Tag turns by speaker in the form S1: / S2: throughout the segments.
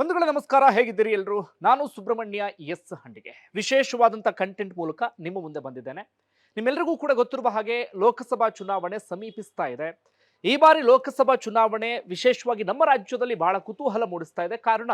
S1: ಬಂಧುಗಳೇ ನಮಸ್ಕಾರ, ಹೇಗಿದ್ದೀರಿ ಎಲ್ಲರೂ ನಾನು ಸುಬ್ರಹ್ಮಣ್ಯ ಎಸ್ ಹಂಡಿಗೆ. ವಿಶೇಷವಾದಂಥ ಕಂಟೆಂಟ್ ಮೂಲಕ ನಿಮ್ಮ ಮುಂದೆ ಬಂದಿದ್ದೇನೆ. ನಿಮ್ಮೆಲ್ಲರಿಗೂ ಕೂಡ ಗೊತ್ತಿರುವ ಹಾಗೆ ಲೋಕಸಭಾ ಚುನಾವಣೆ ಸಮೀಪಿಸ್ತಾ ಇದೆ. ಈ ಬಾರಿ ಲೋಕಸಭಾ ಚುನಾವಣೆ ವಿಶೇಷವಾಗಿ ನಮ್ಮ ರಾಜ್ಯದಲ್ಲಿ ಬಹಳ ಕುತೂಹಲ ಮೂಡಿಸ್ತಾ ಇದೆ. ಕಾರಣ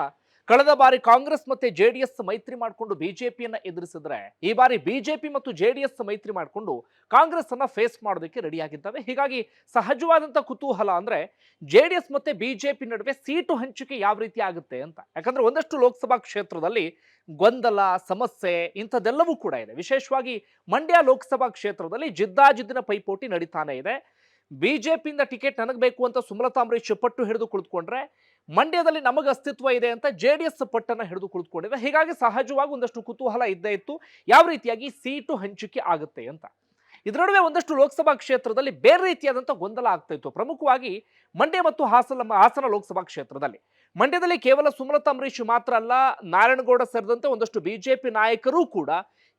S1: ಕಳೆದ ಬಾರಿ ಕಾಂಗ್ರೆಸ್ ಮತ್ತೆ ಜೆ ಡಿ ಎಸ್ ಮೈತ್ರಿ ಮಾಡಿಕೊಂಡು ಬಿಜೆಪಿಯನ್ನ ಎದುರಿಸಿದ್ರೆ ಈ ಬಾರಿ ಬಿಜೆಪಿ ಮತ್ತು ಜೆ ಡಿ ಎಸ್ ಮೈತ್ರಿ ಮಾಡಿಕೊಂಡು ಕಾಂಗ್ರೆಸ್ ಅನ್ನ ಫೇಸ್ ಮಾಡೋದಕ್ಕೆ ರೆಡಿಯಾಗಿದ್ದಾವೆ ಹೀಗಾಗಿ ಸಹಜವಾದಂತ ಕುತೂಹಲ ಅಂದ್ರೆ ಜೆ ಡಿ ಎಸ್ ಮತ್ತೆ ಬಿಜೆಪಿ ನಡುವೆ ಸೀಟು ಹಂಚಿಕೆ ಯಾವ ರೀತಿ ಆಗುತ್ತೆ ಅಂತ. ಯಾಕಂದ್ರೆ ಒಂದಷ್ಟು ಲೋಕಸಭಾ ಕ್ಷೇತ್ರದಲ್ಲಿ ಗೊಂದಲ, ಸಮಸ್ಯೆ ಇಂಥದ್ದೆಲ್ಲವೂ ಕೂಡ ಇದೆ. ವಿಶೇಷವಾಗಿ ಮಂಡ್ಯ ಲೋಕಸಭಾ ಕ್ಷೇತ್ರದಲ್ಲಿ ಜಿದ್ದಾಜಿದ್ದಿನ ಪೈಪೋಟಿ ನಡೀತಾನೆ ಇದೆ. ಬಿಜೆಪಿಯಿಂದ ಟಿಕೆಟ್ ನನಗೆ ಬೇಕು ಅಂತ ಸುಮಲತಾ ಅಂಬರೀಶ್ ಪಟ್ಟು ಹಿಡಿದು ಕುಳಿತುಕೊಂಡ್ರೆ ಮಂಡ್ಯದಲ್ಲಿ ನಮಗೆ ಅಸ್ತಿತ್ವ ಇದೆ ಅಂತ ಜೆ ಡಿ ಎಸ್ ಪಟ್ಟನ್ನು ಹಿಡಿದು ಕುಳಿತುಕೊಂಡಿದೆ. ಹೀಗಾಗಿ ಸಹಜವಾಗಿ ಒಂದಷ್ಟು ಕುತೂಹಲ ಇದ್ದೇ ಇತ್ತು. ಯಾವ ರೀತಿಯಾಗಿ ಸೀಟು ಹಂಚಿಕೆ ಆಗುತ್ತೆ ಅಂತ. ಇದರ ನಡುವೆ ಒಂದಷ್ಟು ಲೋಕಸಭಾ ಕ್ಷೇತ್ರದಲ್ಲಿ ಬೇರೆ ರೀತಿಯಾದಂಥ ಗೊಂದಲ ಆಗ್ತಾ ಇತ್ತು. ಪ್ರಮುಖವಾಗಿ ಮಂಡ್ಯ ಮತ್ತು ಹಾಸನ ಹಾಸನ ಲೋಕಸಭಾ ಕ್ಷೇತ್ರದಲ್ಲಿ. ಮಂಡ್ಯದಲ್ಲಿ ಕೇವಲ ಸುಮಲತಾ, ಅಂಬರೀಶ್ ಮಾತ್ರ ಅಲ್ಲ, ನಾರಾಯಣಗೌಡ ಸೇರಿದಂತೆ ಒಂದಷ್ಟು ಬಿಜೆಪಿ ನಾಯಕರೂ ಕೂಡ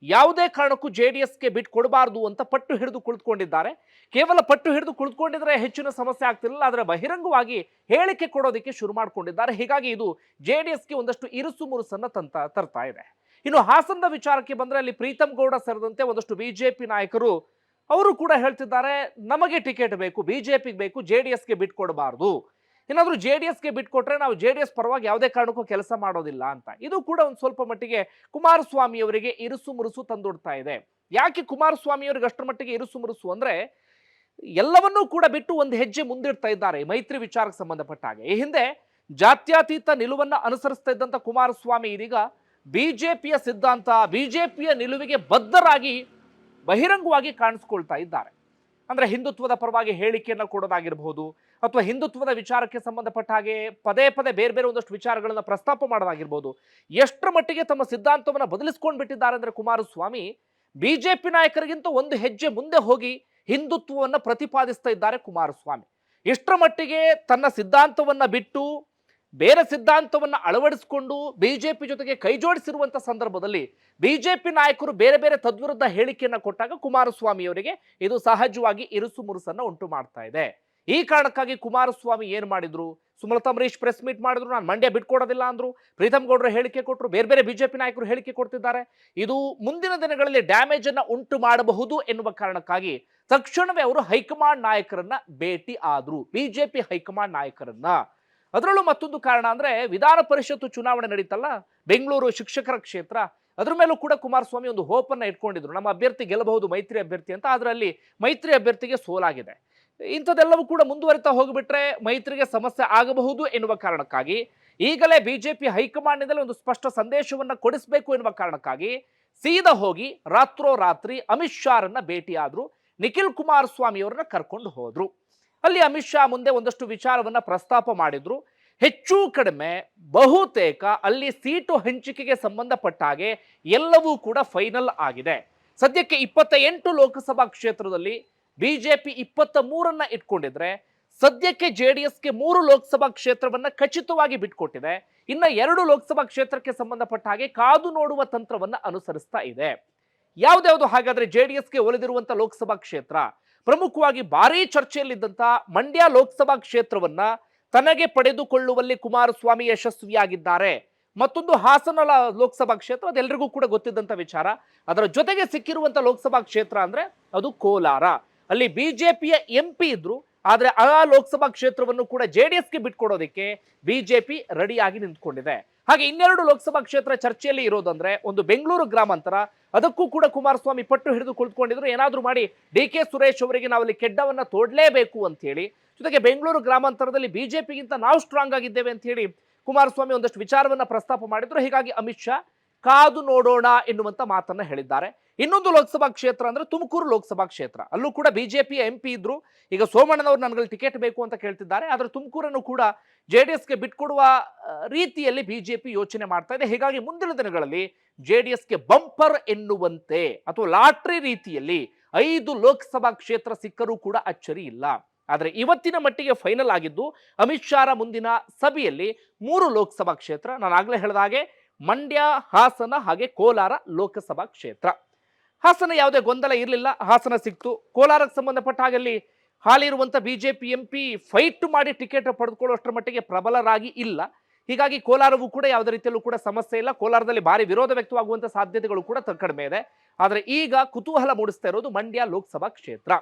S1: ಯಾವುದೇ ಕಾರಣಕ್ಕೂ ಜೆ ಡಿ ಎಸ್ಗೆ ಬಿಟ್ಟು ಕೊಡಬಾರ್ದು ಅಂತ ಪಟ್ಟು ಹಿಡಿದು ಕುಳಿತುಕೊಂಡಿದ್ದಾರೆ. ಕೇವಲ ಪಟ್ಟು ಹಿಡಿದು ಕುಳಿತುಕೊಂಡಿದ್ರೆ ಹೆಚ್ಚಿನ ಸಮಸ್ಯೆ ಆಗ್ತಿರಲಿಲ್ಲ, ಆದರೆ ಬಹಿರಂಗವಾಗಿ ಹೇಳಿಕೆ ಕೊಡೋದಕ್ಕೆ ಶುರು ಮಾಡಿಕೊಂಡಿದ್ದಾರೆ. ಹೀಗಾಗಿ ಇದು ಜೆ ಡಿ ಎಸ್ಗೆ ಒಂದಷ್ಟು ಇರುಸು ಮುರುಸನ್ನು ತಂತ, ತರ್ತಾ ಇದೆ. ಇನ್ನು ಹಾಸನದ ವಿಚಾರಕ್ಕೆ ಬಂದರೆ ಅಲ್ಲಿ ಪ್ರೀತಮ್ ಗೌಡ ಸೇರಿದಂತೆ ಒಂದಷ್ಟು ಬಿಜೆಪಿ ನಾಯಕರು, ಅವರು ಕೂಡ ಹೇಳ್ತಿದ್ದಾರೆ, ನಮಗೆ ಟಿಕೆಟ್ ಬೇಕು ಬಿಜೆಪಿಗೆ ಬೇಕು, ಜೆ ಡಿ ಎಸ್ಗೆ ಬಿಟ್ಕೊಡ್ಬಾರ್ದು ಏನಾದರೂ ಜೆ ಡಿ ಎಸ್ಗೆ ಬಿಟ್ಕೊಟ್ರೆ ನಾವು ಜೆ ಡಿ ಎಸ್ ಪರವಾಗಿ ಯಾವುದೇ ಕಾರಣಕ್ಕೂ ಕೆಲಸ ಮಾಡೋದಿಲ್ಲ ಅಂತ. ಇದು ಕೂಡ ಒಂದು ಸ್ವಲ್ಪ ಮಟ್ಟಿಗೆ ಕುಮಾರಸ್ವಾಮಿ ಅವರಿಗೆ ಇರುಸು ಮುರುಸು ತಂದೊಡ್ತಾ ಇದೆ. ಯಾಕೆ ಕುಮಾರಸ್ವಾಮಿ ಅವ್ರಿಗೆ ಅಷ್ಟರ ಮಟ್ಟಿಗೆ ಇರುಸು ಮುರುಸು ಅಂದ್ರೆ ಎಲ್ಲವನ್ನೂ ಕೂಡ ಬಿಟ್ಟು ಒಂದು ಹೆಜ್ಜೆ ಮುಂದಿಡ್ತಾ ಇದ್ದಾರೆ ಮೈತ್ರಿ ವಿಚಾರಕ್ಕೆ ಸಂಬಂಧಪಟ್ಟ ಹಾಗೆ. ಈ ಹಿಂದೆ ಜಾತ್ಯತೀತ ನಿಲುವನ್ನ ಅನುಸರಿಸ್ತಾ ಇದ್ದಂಥ ಕುಮಾರಸ್ವಾಮಿ ಇದೀಗ ಬಿಜೆಪಿಯ ಸಿದ್ಧಾಂತ, ಬಿಜೆಪಿಯ ನಿಲುವಿಗೆ ಬದ್ಧರಾಗಿ ಬಹಿರಂಗವಾಗಿ ಕಾಣಿಸ್ಕೊಳ್ತಾ ಇದ್ದಾರೆ. ಅಂದ್ರೆ ಹಿಂದುತ್ವದ ಪರವಾಗಿ ಹೇಳಿಕೆಯನ್ನು ಕೊಡೋದಾಗಿರ್ಬೋದು ಅಥವಾ ಹಿಂದುತ್ವದ ವಿಚಾರಕ್ಕೆ ಸಂಬಂಧಪಟ್ಟ ಹಾಗೆ ಪದೇ ಪದೇ ಬೇರೆ ಬೇರೆ ಒಂದಷ್ಟು ವಿಚಾರಗಳನ್ನು ಪ್ರಸ್ತಾಪ ಮಾಡೋದಾಗಿರ್ಬೋದು. ಎಷ್ಟರ ಮಟ್ಟಿಗೆ ತಮ್ಮ ಸಿದ್ಧಾಂತವನ್ನು ಬದಲಿಸ್ಕೊಂಡು ಬಿಟ್ಟಿದ್ದಾರೆ ಅಂದ್ರೆ ಕುಮಾರಸ್ವಾಮಿ, ಬಿಜೆಪಿ ನಾಯಕರಿಗಿಂತ ಒಂದು ಹೆಜ್ಜೆ ಮುಂದೆ ಹೋಗಿ ಹಿಂದುತ್ವವನ್ನು ಪ್ರತಿಪಾದಿಸ್ತಾ ಇದ್ದಾರೆ ಕುಮಾರಸ್ವಾಮಿ. ಎಷ್ಟರ ಮಟ್ಟಿಗೆ ತನ್ನ ಸಿದ್ಧಾಂತವನ್ನ ಬಿಟ್ಟು ಬೇರೆ ಸಿದ್ಧಾಂತವನ್ನ ಅಳವಡಿಸಿಕೊಂಡು ಬಿಜೆಪಿ ಜೊತೆಗೆ ಕೈ ಬಿ ಸಂದರ್ಭದಲ್ಲಿ ಬಿಜೆಪಿ ನಾಯಕರು ಬೇರೆ ಬೇರೆ ತದ್ವಿರುದ್ಧ ಹೇಳಿಕೆಯನ್ನು ಕೊಟ್ಟಾಗ ಕುಮಾರಸ್ವಾಮಿಯವರಿಗೆ ಇದು ಸಹಜವಾಗಿ ಇರುಸು ಮುರುಸನ್ನು ಉಂಟು ಮಾಡ್ತಾ ಇದೆ. ಈ ಕಾರಣಕ್ಕಾಗಿ ಕುಮಾರಸ್ವಾಮಿ ಏನು ಮಾಡಿದ್ರು? ಸುಮಲತಾ ಅಂಬರೀಶ್ ಪ್ರೆಸ್ ಮೀಟ್ ಮಾಡಿದ್ರು, ನಾನು ಮಂಡ್ಯ ಬಿಟ್ಕೊಡೋದಿಲ್ಲ ಅಂದ್ರು. ಪ್ರೀತಮ್ ಗೌಡ್ರು ಹೇಳಿಕೆ ಕೊಟ್ಟರು ಬೇರೆ ಬೇರೆ ಬಿಜೆಪಿ ನಾಯಕರು ಹೇಳಿಕೆ ಕೊಡ್ತಿದ್ದಾರೆ. ಇದು ಮುಂದಿನ ದಿನಗಳಲ್ಲಿ ಡ್ಯಾಮೇಜ್ ಅನ್ನ ಉಂಟು ಮಾಡಬಹುದು ಎನ್ನುವ ಕಾರಣಕ್ಕಾಗಿ ತಕ್ಷಣವೇ ಅವರು ಹೈಕಮಾಂಡ್ ನಾಯಕರನ್ನ ಭೇಟಿ ಆದ್ರು, ಬಿಜೆಪಿ ಹೈಕಮಾಂಡ್ ನಾಯಕರನ್ನ. ಅದರಲ್ಲೂ ಮತ್ತೊಂದು ಕಾರಣ ಅಂದ್ರೆ ವಿಧಾನ ಪರಿಷತ್ತು ಚುನಾವಣೆ ನಡೀತಲ್ಲ, ಬೆಂಗಳೂರು ಶಿಕ್ಷಕರ ಕ್ಷೇತ್ರ, ಅದ್ರ ಮೇಲೂ ಕೂಡ ಕುಮಾರಸ್ವಾಮಿ ಒಂದು ಹೋಪನ್ನ ಇಟ್ಕೊಂಡಿದ್ರು. ನಮ್ಮ ಅಭ್ಯರ್ಥಿ ಗೆಲ್ಲಬಹುದು ಮೈತ್ರಿ ಅಭ್ಯರ್ಥಿ ಅಂತ ಅದರಲ್ಲಿ ಮೈತ್ರಿ ಅಭ್ಯರ್ಥಿಗೆ ಸೋಲಾಗಿದೆ. ಇಂಥದ್ದೆಲ್ಲವೂ ಕೂಡ ಮುಂದುವರಿತಾ ಹೋಗಿಬಿಟ್ರೆ ಮೈತ್ರಿಗೆ ಸಮಸ್ಯೆ ಆಗಬಹುದು ಎನ್ನುವ ಕಾರಣಕ್ಕಾಗಿ, ಈಗಲೇ ಬಿಜೆಪಿ ಹೈಕಮಾಂಡ್ನಿಂದಲೇ ಒಂದು ಸ್ಪಷ್ಟ ಸಂದೇಶವನ್ನ ಕೊಡಿಸಬೇಕು ಎನ್ನುವ ಕಾರಣಕ್ಕಾಗಿ ಸೀದಾ ಹೋಗಿ ರಾತ್ರೋರಾತ್ರಿ ಅಮಿತ್ ಶಾರನ್ನ ಭೇಟಿಯಾದ್ರು, ನಿಖಿಲ್ ಕುಮಾರಸ್ವಾಮಿ ಅವರನ್ನ ಕರ್ಕೊಂಡು ಹೋದರು. ಅಲ್ಲಿ ಅಮಿತ್ ಶಾ ಮುಂದೆ ಒಂದಷ್ಟು ವಿಚಾರವನ್ನ ಪ್ರಸ್ತಾಪ ಮಾಡಿದ್ರು. ಹೆಚ್ಚು ಕಡಿಮೆ ಬಹುತೇಕ ಅಲ್ಲಿ ಸೀಟು ಹಂಚಿಕೆಗೆ ಸಂಬಂಧಪಟ್ಟ ಹಾಗೆ ಎಲ್ಲವೂ ಕೂಡ ಫೈನಲ್ ಆಗಿದೆ. ಸದ್ಯಕ್ಕೆ ಇಪ್ಪತ್ತ ಎಂಟು ಲೋಕಸಭಾ ಕ್ಷೇತ್ರದಲ್ಲಿ ಬಿಜೆಪಿ ಇಪ್ಪತ್ತ ಮೂರನ್ನ ಇಟ್ಕೊಂಡಿದ್ರೆ ಸದ್ಯಕ್ಕೆ ಜೆ ಡಿ ಎಸ್ಗೆ ಮೂರು ಲೋಕಸಭಾ ಕ್ಷೇತ್ರವನ್ನ ಖಚಿತವಾಗಿ ಬಿಟ್ಕೊಟ್ಟಿದೆ. ಇನ್ನ ಎರಡು ಲೋಕಸಭಾ ಕ್ಷೇತ್ರಕ್ಕೆ ಸಂಬಂಧಪಟ್ಟ ಹಾಗೆ ಕಾದು ನೋಡುವ ತಂತ್ರವನ್ನ ಅನುಸರಿಸ್ತಾ ಇದೆ. ಯಾವ್ದ್ಯಾವ್ದು ಹಾಗಾದ್ರೆ ಜೆ ಡಿ ಎಸ್ಗೆ ಒಲಿದಿರುವಂತ ಲೋಕಸಭಾ ಕ್ಷೇತ್ರ? ಪ್ರಮುಖವಾಗಿ ಭಾರೀ ಚರ್ಚೆಯಲ್ಲಿದ್ದಂತ ಮಂಡ್ಯ ಲೋಕಸಭಾ ಕ್ಷೇತ್ರವನ್ನ ತನಗೆ ಪಡೆದುಕೊಳ್ಳುವಲ್ಲಿ ಕುಮಾರಸ್ವಾಮಿ ಯಶಸ್ವಿಯಾಗಿದ್ದಾರೆ. ಮತ್ತೊಂದು ಹಾಸನ ಲೋಕಸಭಾ ಕ್ಷೇತ್ರ ಅದೆಲ್ಲರಿಗೂ ಕೂಡ ಗೊತ್ತಿದ್ದಂತ ವಿಚಾರ. ಅದರ ಜೊತೆಗೆ ಸಿಕ್ಕಿರುವಂಥ ಲೋಕಸಭಾ ಕ್ಷೇತ್ರ ಅಂದ್ರೆ ಅದು ಕೋಲಾರ. ಅಲ್ಲಿ ಬಿಜೆಪಿಯ ಎಂ ಪಿ ಇದ್ರು, ಆದರೆ ಆ ಲೋಕಸಭಾ ಕ್ಷೇತ್ರವನ್ನು ಕೂಡ ಜೆ ಡಿ ಎಸ್ಗೆ ಬಿಟ್ಕೊಡೋದಕ್ಕೆ ಬಿಜೆಪಿ ರೆಡಿಯಾಗಿ ನಿಂತ್ಕೊಂಡಿದೆ. ಹಾಗೆ ಇನ್ನೆರಡು ಲೋಕಸಭಾ ಕ್ಷೇತ್ರ ಚರ್ಚೆಯಲ್ಲಿ ಇರೋದಂದ್ರೆ ಒಂದು ಬೆಂಗಳೂರು ಗ್ರಾಮಾಂತರ, ಅದಕ್ಕೂ ಕೂಡ ಕುಮಾರಸ್ವಾಮಿ ಪಟ್ಟು ಹಿಡಿದು ಕುಳಿತುಕೊಂಡಿದ್ರು. ಏನಾದರೂ ಮಾಡಿ ಡಿ ಕೆ ಸುರೇಶ್ ಅವರಿಗೆ ನಾವಲ್ಲಿ ಕೆಡ್ಡವನ್ನ ತೋಡ್ಲೇಬೇಕು ಅಂತ ಹೇಳಿ ಜೊತೆಗೆ ಬೆಂಗಳೂರು ಗ್ರಾಮಾಂತರದಲ್ಲಿ ಬಿಜೆಪಿಗಿಂತ ನಾವು ಸ್ಟ್ರಾಂಗ್ ಆಗಿದ್ದೇವೆ ಅಂತ ಹೇಳಿ ಕುಮಾರಸ್ವಾಮಿ ಒಂದಷ್ಟು ವಿಚಾರವನ್ನ ಪ್ರಸ್ತಾಪ ಮಾಡಿದ್ರು. ಹೀಗಾಗಿ ಅಮಿತ್ ಶಾ, ಕಾದು ನೋಡೋಣ ಎನ್ನುವಂತ ಮಾತನ್ನ ಹೇಳಿದ್ದಾರೆ. ಇನ್ನೊಂದು ಲೋಕಸಭಾ ಕ್ಷೇತ್ರ ಅಂದ್ರೆ ತುಮಕೂರು ಲೋಕಸಭಾ ಕ್ಷೇತ್ರ. ಅಲ್ಲೂ ಕೂಡ ಬಿಜೆಪಿ ಎಂ ಪಿ ಇದ್ರು. ಈಗ ಸೋಮಣ್ಣನವರು ನನಗೆ ಟಿಕೆಟ್ ಬೇಕು ಅಂತ ಕೇಳ್ತಿದ್ದಾರೆ. ಆದರೆ ತುಮಕೂರನ್ನು ಕೂಡ ಜೆ ಡಿ ಎಸ್ಗೆ ಬಿಟ್ಕೊಡುವ ರೀತಿಯಲ್ಲಿ ಬಿಜೆಪಿ ಯೋಚನೆ ಮಾಡ್ತಾ ಇದೆ. ಹೀಗಾಗಿ ಮುಂದಿನ ದಿನಗಳಲ್ಲಿ ಜೆ ಡಿ ಎಸ್ಗೆ ಬಂಪರ್ ಎನ್ನುವಂತೆ ಅಥವಾ ಲಾಟ್ರಿ ರೀತಿಯಲ್ಲಿ ಐದು ಲೋಕಸಭಾ ಕ್ಷೇತ್ರ ಸಿಕ್ಕರೂ ಕೂಡ ಅಚ್ಚರಿ ಇಲ್ಲ. ಆದರೆ ಇವತ್ತಿನ ಮಟ್ಟಿಗೆ ಫೈನಲ್ ಆಗಿದ್ದು ಅಮಿತ್ ಶಾರ ಮುಂದಿನ ಸಭೆಯಲ್ಲಿ ಮೂರು ಲೋಕಸಭಾ ಕ್ಷೇತ್ರ. ನಾನು ಆಗಲೇ ಹೇಳಿದ ಹಾಗೆ ಮಂಡ್ಯ, ಹಾಸನ ಹಾಗೆ ಕೋಲಾರ ಲೋಕಸಭಾ ಕ್ಷೇತ್ರ. ಹಾಸನ ಯಾವುದೇ ಗೊಂದಲ ಇರಲಿಲ್ಲ, ಹಾಸನ ಸಿಕ್ತು. ಕೋಲಾರಕ್ಕೆ ಸಂಬಂಧಪಟ್ಟ ಹಾಗಲ್ಲಿ ಹಾಲಿರುವಂಥ ಹಾಲಿ ಇರುವಂತ ಪಿ ಎಂ ಪಿ ಫೈಟ್ ಮಾಡಿ ಟಿಕೆಟ್ ಪಡೆದುಕೊಳ್ಳುವಷ್ಟರ ಮಟ್ಟಿಗೆ ಪ್ರಬಲರಾಗಿ ಇಲ್ಲ. ಹೀಗಾಗಿ ಕೋಲಾರವೂ ಕೂಡ ಯಾವುದೇ ರೀತಿಯಲ್ಲೂ ಕೂಡ ಸಮಸ್ಯೆ ಇಲ್ಲ. ಕೋಲಾರದಲ್ಲಿ ಭಾರಿ ವಿರೋಧ ವ್ಯಕ್ತವಾಗುವಂಥ ಸಾಧ್ಯತೆಗಳು ಕೂಡ ಕಡಿಮೆ ಇದೆ. ಆದರೆ ಈಗ ಕುತೂಹಲ ಮೂಡಿಸ್ತಾ ಇರೋದು ಮಂಡ್ಯ ಲೋಕಸಭಾ ಕ್ಷೇತ್ರ.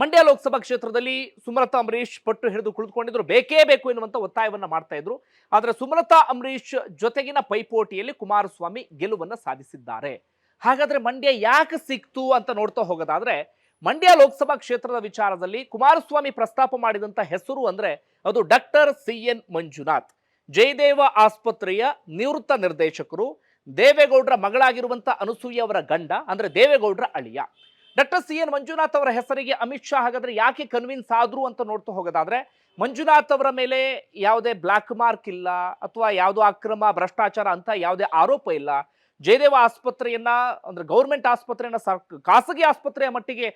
S1: ಮಂಡ್ಯ ಲೋಕಸಭಾ ಕ್ಷೇತ್ರದಲ್ಲಿ ಸುಮಲತಾ, ಅಂಬರೀಷ್ ಪಟ್ಟು ಹಿಡಿದು ಕುಳಿತುಕೊಂಡಿದ್ರು. ಬೇಕೇ ಬೇಕು ಎನ್ನುವಂತ ಒತ್ತಾಯವನ್ನ ಮಾಡ್ತಾ ಇದ್ರು. ಆದರೆ ಸುಮಲತಾ, ಅಂಬರೀಷ್ ಜೊತೆಗಿನ ಪೈಪೋಟಿಯಲ್ಲಿ ಕುಮಾರಸ್ವಾಮಿ ಗೆಲುವನ್ನು ಸಾಧಿಸಿದ್ದಾರೆ. ಹಾಗಾದ್ರೆ ಮಂಡ್ಯ ಯಾಕೆ ಸಿಕ್ತು ಅಂತ ನೋಡ್ತಾ ಹೋಗೋದಾದ್ರೆ, ಮಂಡ್ಯ ಲೋಕಸಭಾ ಕ್ಷೇತ್ರದ ವಿಚಾರದಲ್ಲಿ ಕುಮಾರಸ್ವಾಮಿ ಪ್ರಸ್ತಾಪ ಮಾಡಿದಂತ ಹೆಸರು ಅಂದ್ರೆ ಅದು doctor C N Manjunath. Jayadeva ಆಸ್ಪತ್ರೆಯ ನಿವೃತ್ತ ನಿರ್ದೇಶಕರು, ದೇವೇಗೌಡರ ಮಗಳಾಗಿರುವಂತ ಅನಸೂಯ ಅವರ ಗಂಡ ಅಂದ್ರೆ ದೇವೇಗೌಡರ ಅಳಿಯ. ಡಾಕ್ಟರ್ ಸಿ ಎನ್ ಮಂಜುನಾಥ್ ಅವರ ಹೆಸರಿಗೆ ಅಮಿತ್ ಶಾ ಹಾಗಾದ್ರೆ ಯಾಕೆ ಕನ್ವಿನ್ಸ್ ಆದ್ರು ಅಂತ ನೋಡ್ತಾ ಹೋಗೋದಾದ್ರೆ, ಮಂಜುನಾಥ್ ಅವರ ಮೇಲೆ ಯಾವುದೇ ಬ್ಲಾಕ್ ಮಾರ್ಕ್ ಇಲ್ಲ, ಅಥವಾ ಯಾವುದೋ ಅಕ್ರಮ ಭ್ರಷ್ಟಾಚಾರ ಅಂತ ಯಾವುದೇ ಆರೋಪ ಇಲ್ಲ ಜಯದೇವ ಆಸ್ಪತ್ರೆಯನ್ನ, ಅಂದ್ರೆ ಗೌರ್ಮೆಂಟ್ ಆಸ್ಪತ್ರೆಯನ್ನ ಖಾಸಗಿ ಆಸ್ಪತ್ರೆಯ ಮಟ್ಟಿಗೆ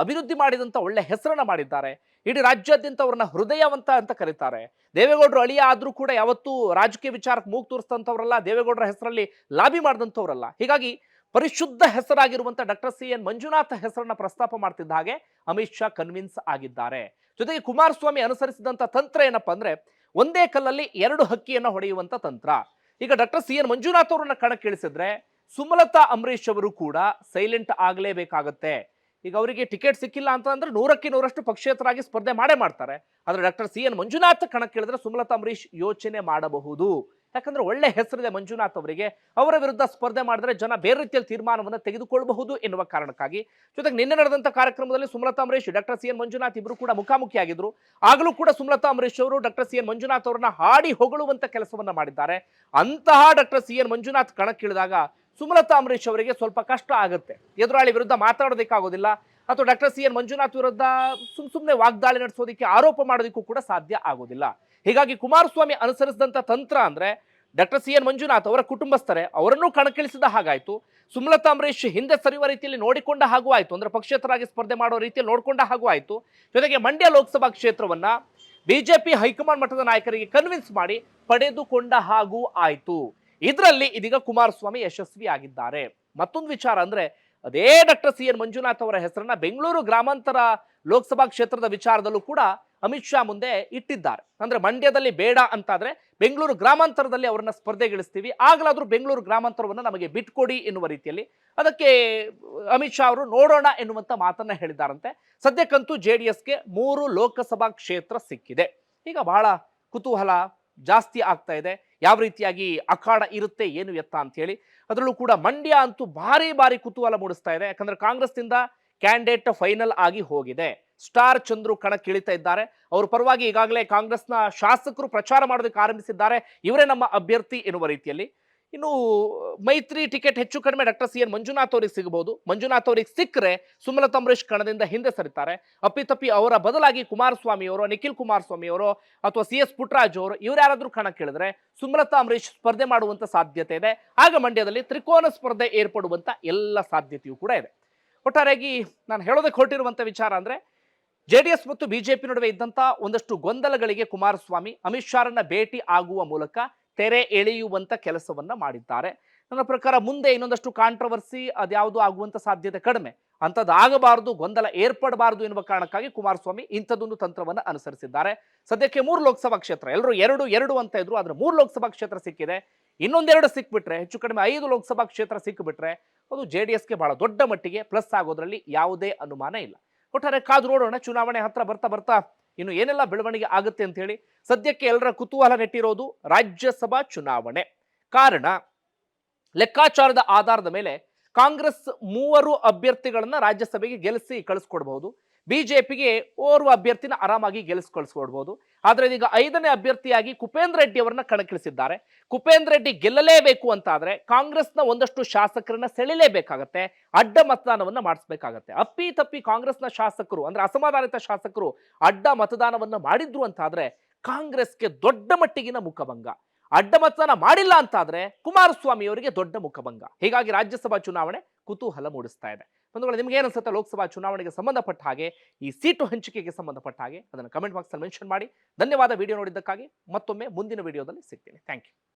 S1: ಅಭಿವೃದ್ಧಿ ಮಾಡಿದಂತ ಒಳ್ಳೆ ಹೆಸರನ್ನ ಮಾಡಿದ್ದಾರೆ. ಇಡೀ ರಾಜ್ಯಾದ್ಯಂತ ಅವ್ರನ್ನ ಹೃದಯವಂತ ಅಂತ ಕರೀತಾರೆ. ದೇವೇಗೌಡರು ಅಳಿಯ ಆದ್ರೂ ಕೂಡ ಯಾವತ್ತೂ ರಾಜಕೀಯ ವಿಚಾರಕ್ಕೆ ಮೂಗ್ ತೋರಿಸ್ತಂಥವ್ರಲ್ಲ ದೇವೇಗೌಡರ ಹೆಸರಲ್ಲಿ ಲಾಬಿ ಮಾಡಿದಂಥವ್ರಲ್ಲ. ಹೀಗಾಗಿ ಪರಿಶುದ್ಧ ಹೆಸರಾಗಿರುವಂತ ಡಾಕ್ಟರ್ ಸಿ ಎನ್ ಮಂಜುನಾಥ್ ಹೆಸರನ್ನ ಪ್ರಸ್ತಾಪ ಮಾಡ್ತಿದ್ದ ಹಾಗೆ ಅಮಿತ್ ಶಾ ಕನ್ವಿನ್ಸ್ ಆಗಿದ್ದಾರೆ. ಜೊತೆಗೆ ಕುಮಾರಸ್ವಾಮಿ ಅನುಸರಿಸಿದಂತ ತಂತ್ರ ಏನಪ್ಪಾ ಅಂದ್ರೆ, ಒಂದೇ ಕಲ್ಲಲ್ಲಿ ಎರಡು ಹಕ್ಕಿಯನ್ನ ಹೊಡೆಯುವಂತ ತಂತ್ರ. ಈಗ ಡಾಕ್ಟರ್ ಸಿ ಎನ್ ಮಂಜುನಾಥ್ ಅವರನ್ನ ಕಣಕ್ಕಿಳಿಸಿದ್ರೆ ಸುಮಲತಾ ಅಂಬರೀಶ್ ಅವರು ಕೂಡ ಸೈಲೆಂಟ್ ಆಗಲೇಬೇಕಾಗತ್ತೆ. ಈಗ ಅವರಿಗೆ ಟಿಕೆಟ್ ಸಿಕ್ಕಿಲ್ಲ ಅಂತ ಅಂದ್ರೆ ನೂರಕ್ಕೆ ನೂರಷ್ಟು ಪಕ್ಷೇತರಾಗಿ ಸ್ಪರ್ಧೆ ಮಾಡೇ ಮಾಡ್ತಾರೆ. ಆದರೆ ಡಾಕ್ಟರ್ ಸಿ ಎನ್ ಮಂಜುನಾಥ್ ಕಣಕ್ಕಿಳಿದ್ರೆ ಸುಮಲತಾ ಅಂಬರೀಶ್ ಯೋಚನೆ ಮಾಡಬಹುದು. ಯಾಕಂದ್ರೆ ಒಳ್ಳೆ ಹೆಸರಿದೆ ಮಂಜುನಾಥ್ ಅವರಿಗೆ. ಅವರ ವಿರುದ್ಧ ಸ್ಪರ್ಧೆ ಮಾಡಿದ್ರೆ ಜನ ಬೇರೆ ರೀತಿಯಲ್ಲಿ ತೀರ್ಮಾನವನ್ನು ತೆಗೆದುಕೊಳ್ಳಬಹುದು ಎನ್ನುವ ಕಾರಣಕ್ಕಾಗಿ. ಜೊತೆಗೆ ನಿನ್ನೆ ನಡೆದಂತ ಕಾರ್ಯಕ್ರಮದಲ್ಲಿ Sumalatha Ambareesh, doctor C N Manjunath ಇಬ್ಬರು ಕೂಡ ಮುಖಾಮುಖಿಯಾಗಿದ್ರು. ಆಗಲೂ ಕೂಡ ಸುಮಲತಾ ಅಂಬರೀಶ್ ಅವರು ಡಾಕ್ಟರ್ ಸಿ ಎನ್ ಮಂಜುನಾಥ್ ಅವರನ್ನ ಹಾಡಿ ಹೊಗಳುವಂತ ಕೆಲಸವನ್ನ ಮಾಡಿದ್ದಾರೆ. ಅಂತಹ ಡಾಕ್ಟರ್ ಸಿ ಎನ್ ಮಂಜುನಾಥ್ ಕಣಕ್ಕಿಳಿದಾಗ ಸುಮಲತಾ ಅಂಬರೀಶ್ ಅವರಿಗೆ ಸ್ವಲ್ಪ ಕಷ್ಟ ಆಗುತ್ತೆ. ಎದುರಾಳಿ ವಿರುದ್ಧ ಮಾತಾಡೋದಕ್ಕಾಗೋದಿಲ್ಲ. ಅಥವಾ ಡಾಕ್ಟರ್ ಸಿ ಎನ್ ಮಂಜುನಾಥ್ ವಿರುದ್ಧ ಸುಮ್ ಸುಮ್ಮನೆ ವಾಗ್ದಾಳಿ ನಡೆಸೋದಕ್ಕೆ ಆರೋಪ ಮಾಡೋದಕ್ಕೂ ಕೂಡ ಸಾಧ್ಯ ಆಗೋದಿಲ್ಲ. ಹೀಗಾಗಿ ಕುಮಾರಸ್ವಾಮಿ ಅನುಸರಿಸಿದಂಥ ತಂತ್ರ ಅಂದರೆ ಡಾಕ್ಟರ್ ಸಿ ಎನ್ ಮಂಜುನಾಥ್ ಅವರ ಕುಟುಂಬಸ್ಥರೇ, ಅವರನ್ನು ಕಣಕ್ಕಿಳಿಸಿದ ಹಾಗಾಯಿತು. ಸುಮಲತಾ ಅಂಬರೀಶ್ ಹಿಂದೆ ಸರಿಯುವ ರೀತಿಯಲ್ಲಿ ನೋಡಿಕೊಂಡ ಹಾಗೂ ಆಯಿತು. ಅಂದರೆ ಪಕ್ಷೇತರಾಗಿ ಸ್ಪರ್ಧೆ ಮಾಡೋ ರೀತಿಯಲ್ಲಿ ನೋಡಿಕೊಂಡ ಹಾಗೂ ಆಯಿತು. ಜೊತೆಗೆ ಮಂಡ್ಯ ಲೋಕಸಭಾ ಕ್ಷೇತ್ರವನ್ನ ಬಿಜೆಪಿ ಹೈಕಮಾಂಡ್ ಮಟ್ಟದ ನಾಯಕರಿಗೆ ಕನ್ವಿನ್ಸ್ ಮಾಡಿ ಪಡೆದುಕೊಂಡ ಹಾಗೂ ಆಯಿತು. ಇದರಲ್ಲಿ ಇದೀಗ ಕುಮಾರಸ್ವಾಮಿ ಯಶಸ್ವಿ ಆಗಿದ್ದಾರೆ ಮತ್ತೊಂದು ವಿಚಾರ ಅಂದರೆ ಅದೇ ಡಾಕ್ಟರ್ ಸಿ ಎನ್ ಮಂಜುನಾಥ್ ಅವರ ಹೆಸರನ್ನ ಬೆಂಗಳೂರು ಗ್ರಾಮಾಂತರ ಲೋಕಸಭಾ ಕ್ಷೇತ್ರದ ವಿಚಾರದಲ್ಲೂ ಕೂಡ ಅಮಿತ್ ಶಾ ಮುಂದೆ ಇಟ್ಟಿದ್ದಾರೆ. ಅಂದ್ರೆ ಮಂಡ್ಯದಲ್ಲಿ ಬೇಡ ಅಂತಾದ್ರೆ ಬೆಂಗಳೂರು ಗ್ರಾಮಾಂತರದಲ್ಲಿ ಅವರನ್ನ ಸ್ಪರ್ಧೆಗಿಳಿಸ್ತೀವಿ. ಆಗಲಾದರೂ ಬೆಂಗಳೂರು ಗ್ರಾಮಾಂತರವನ್ನು ನಮಗೆ ಬಿಟ್ಕೊಡಿ ಎನ್ನುವ ರೀತಿಯಲ್ಲಿ ಅದಕ್ಕೆ ಅಮಿತ್ ಶಾ ಅವರು ನೋಡೋಣ ಎನ್ನುವಂಥ ಮಾತನ್ನ ಹೇಳಿದ್ದಾರಂತೆ. ಸದ್ಯಕ್ಕಂತೂ ಜೆ ಡಿ ಎಸ್ಗೆ ಮೂರು ಲೋಕಸಭಾ ಕ್ಷೇತ್ರ ಸಿಕ್ಕಿದೆ. ಈಗ ಬಹಳ ಕುತೂಹಲ ಜಾಸ್ತಿ ಆಗ್ತಾ ಇದೆ. ಯಾವ ರೀತಿಯಾಗಿ ಅಖಾಡ ಇರುತ್ತೆ, ಏನು ಎತ್ತ ಅಂತ ಹೇಳಿ ಅದರಲ್ಲೂ ಕೂಡ ಮಂಡ್ಯ ಅಂತೂ ಭಾರಿ ಭಾರಿ ಕುತೂಹಲ ಮೂಡಿಸ್ತಾ ಇದೆ. ಯಾಕಂದ್ರೆ ಕಾಂಗ್ರೆಸ್ನಿಂದ ಕ್ಯಾಂಡಿಡೇಟ್ ಫೈನಲ್ ಆಗಿ ಹೋಗಿದೆ. ಸ್ಟಾರ್ ಚಂದ್ರು ಕಣಕ್ಕಿಳಿತಾ ಇದ್ದಾರೆ. ಅವ್ರ ಪರವಾಗಿ ಈಗಾಗಲೇ ಕಾಂಗ್ರೆಸ್ನ ಶಾಸಕರು ಪ್ರಚಾರ ಮಾಡೋದಕ್ಕೆ ಆರಂಭಿಸಿದ್ದಾರೆ. ಇವರೇ ನಮ್ಮ ಅಭ್ಯರ್ಥಿ ಎನ್ನುವ ರೀತಿಯಲ್ಲಿ. ಇನ್ನು ಮೈತ್ರಿ ಟಿಕೆಟ್ ಹೆಚ್ಚು ಕಡಿಮೆ ಡಾಕ್ಟರ್ ಸಿ ಎನ್ ಮಂಜುನಾಥ್ ಅವರಿಗೆ ಸಿಗಬಹುದು. ಮಂಜುನಾಥ್ ಅವರಿಗೆ ಸಿಕ್ಕರೆ ಸುಮಲತಾ ಅಂಬರೀಶ್ ಕಣದಿಂದ ಹಿಂದೆ ಸರಿತಾರೆ. ಅಪ್ಪಿತಪ್ಪಿ ಅವರ ಬದಲಾಗಿ ಕುಮಾರಸ್ವಾಮಿ ಅವರು, ನಿಖಿಲ್ ಕುಮಾರಸ್ವಾಮಿ ಅವರು ಅಥವಾ ಸಿ ಎಸ್ ಪುಟ್ರಾಜ್ ಅವರು ಇವ್ರು ಯಾರಾದರೂ ಕಣ ಕೇಳಿದ್ರೆ ಸುಮಲತಾ ಅಂಬರೀಶ್ ಸ್ಪರ್ಧೆ ಮಾಡುವಂತ ಸಾಧ್ಯತೆ ಇದೆ. ಆಗ ಮಂಡ್ಯದಲ್ಲಿ ತ್ರಿಕೋನ ಸ್ಪರ್ಧೆ ಏರ್ಪಡುವಂತ ಎಲ್ಲ ಸಾಧ್ಯತೆಯೂ ಕೂಡ ಇದೆ. ಒಟ್ಟಾರೆಯಾಗಿ ನಾನು ಹೇಳೋದಕ್ಕೆ ಹೊರಟಿರುವಂತ ವಿಚಾರ ಅಂದ್ರೆ ಜೆ ಡಿ ಎಸ್ ಮತ್ತು ಬಿಜೆಪಿ ನಡುವೆ ಇದ್ದಂತ ಒಂದಷ್ಟು ಗೊಂದಲಗಳಿಗೆ ಕುಮಾರಸ್ವಾಮಿ, ಅಮಿತ್ ಶಾರನ್ನ ಭೇಟಿ ಆಗುವ ಮೂಲಕ ತೆರೆ ಎಳೆಯುವಂತ ಕೆಲಸವನ್ನ ಮಾಡಿದ್ದಾರೆ. ನನ್ನ ಪ್ರಕಾರ ಮುಂದೆ ಇನ್ನೊಂದಷ್ಟು ಕಾಂಟ್ರವರ್ಸಿ ಅದ್ಯಾವುದು ಆಗುವಂತ ಸಾಧ್ಯತೆ ಕಡಿಮೆ. ಅಂಥದ್ದಾಗಬಾರದು ಗೊಂದಲ ಏರ್ಪಡಬಾರದು ಎನ್ನುವ ಕಾರಣಕ್ಕಾಗಿ ಕುಮಾರಸ್ವಾಮಿ ಇಂಥದ್ದೊಂದು ತಂತ್ರವನ್ನು ಅನುಸರಿಸಿದ್ದಾರೆ. ಸದ್ಯಕ್ಕೆ ಮೂರು ಲೋಕಸಭಾ ಕ್ಷೇತ್ರ ಎಲ್ಲರೂ ಎರಡು ಎರಡು ಅಂತ ಇದ್ರು, ಆದರೆ ಮೂರು ಲೋಕಸಭಾ ಕ್ಷೇತ್ರ ಸಿಕ್ಕಿದೆ. ಇನ್ನೊಂದೆರಡು ಸಿಕ್ಬಿಟ್ರೆ, ಹೆಚ್ಚು ಕಡಿಮೆ ಐದು ಲೋಕಸಭಾ ಕ್ಷೇತ್ರ ಸಿಕ್ಕಿಬಿಟ್ರೆ ಅದು ಜೆ ಡಿ ಬಹಳ ದೊಡ್ಡ ಮಟ್ಟಿಗೆ ಪ್ಲಸ್ ಆಗೋದ್ರಲ್ಲಿ ಯಾವುದೇ ಅನುಮಾನ ಇಲ್ಲ. ಒಟ್ಟಾರೆ ಕಾದು ನೋಡೋಣ, ಚುನಾವಣೆ ಹತ್ರ ಬರ್ತಾ ಬರ್ತಾ ಇನ್ನು ಏನೆಲ್ಲ ಬೆಳವಣಿಗೆ ಆಗುತ್ತೆ ಅಂತ ಹೇಳಿ ಸದ್ಯಕ್ಕೆ ಎಲ್ಲರ ಕುತೂಹಲ ನೆಟ್ಟಿರೋದು ರಾಜ್ಯಸಭಾ ಚುನಾವಣೆ. ಕಾರಣ, ಲೆಕ್ಕಾಚಾರದ ಆಧಾರದ ಮೇಲೆ ಕಾಂಗ್ರೆಸ್ ಮೂವರು ಅಭ್ಯರ್ಥಿಗಳನ್ನ ರಾಜ್ಯಸಭೆಗೆ ಗೆಲ್ಲಿಸಿ ಕಳಿಸ್ಕೊಡ್ಬಹುದು. ಬಿಜೆಪಿಗೆ ಓರ್ವ ಅಭ್ಯರ್ಥಿನ ಆರಾಮಾಗಿ ಗೆಲ್ಲಿಸ್ಕೊಳ್ಸ್ಕೊಡ್ಬೋದು. ಆದರೆ ಇದೀಗ ಐದನೇ ಅಭ್ಯರ್ಥಿಯಾಗಿ ಕುಪೇಂದ್ರ ರೆಡ್ಡಿ ಅವರನ್ನ ಕಣಕ್ಕಿಳಿಸಿದ್ದಾರೆ. ಕುಪೇಂದ್ರ ರೆಡ್ಡಿ ಗೆಲ್ಲಲೇಬೇಕು ಅಂತಾದ್ರೆ ಕಾಂಗ್ರೆಸ್ನ ಒಂದಷ್ಟು ಶಾಸಕರನ್ನ ಸೆಳಿಲೇಬೇಕಾಗತ್ತೆ, ಅಡ್ಡ ಮತದಾನವನ್ನ ಮಾಡಿಸ್ಬೇಕಾಗತ್ತೆ. ಅಪ್ಪಿ ತಪ್ಪಿ ಕಾಂಗ್ರೆಸ್ನ ಶಾಸಕರು ಅಂದ್ರೆ ಅಸಮಾಧಾನಿತ ಶಾಸಕರು ಅಡ್ಡ ಮತದಾನವನ್ನ ಮಾಡಿದ್ರು ಅಂತಾದ್ರೆ ಕಾಂಗ್ರೆಸ್ಗೆ ದೊಡ್ಡ ಮಟ್ಟಿಗಿನ ಮುಖಭಂಗ. ಅಡ್ಡ ಮತದಾನ ಮಾಡಿಲ್ಲ ಅಂತಾದ್ರೆ ಕುಮಾರಸ್ವಾಮಿ ಅವರಿಗೆ ದೊಡ್ಡ ಮುಖಭಂಗ. ಹೀಗಾಗಿ ರಾಜ್ಯಸಭಾ ಚುನಾವಣೆ ಕುತೂಹಲ ಮೂಡಿಸ್ತಾ ಇದೆ. ಬಂಧುಗಳು, ನಿಮ್ಗೆ ಏನಿಸುತ್ತೆ ಲೋಕಸಭಾ ಚುನಾವಣೆಗೆ ಸಂಬಂಧಪಟ್ಟ ಹಾಗೆ, ಈ ಸೀಟು ಹಂಚಿಕೆಗೆ ಸಂಬಂಧಪಟ್ಟ ಹಾಗೆ, ಅದನ್ನು ಕಮೆಂಟ್ ಬಾಕ್ಸಲ್ಲಿ ಮೆನ್ಷನ್ ಮಾಡಿ. ಧನ್ಯವಾದ ವಿಡಿಯೋ ನೋಡಿದ್ದಕ್ಕಾಗಿ ಮತ್ತೊಮ್ಮೆ ಮುಂದಿನ ವಿಡಿಯೋದಲ್ಲಿ ಸಿಗ್ತೀನಿ. Thank you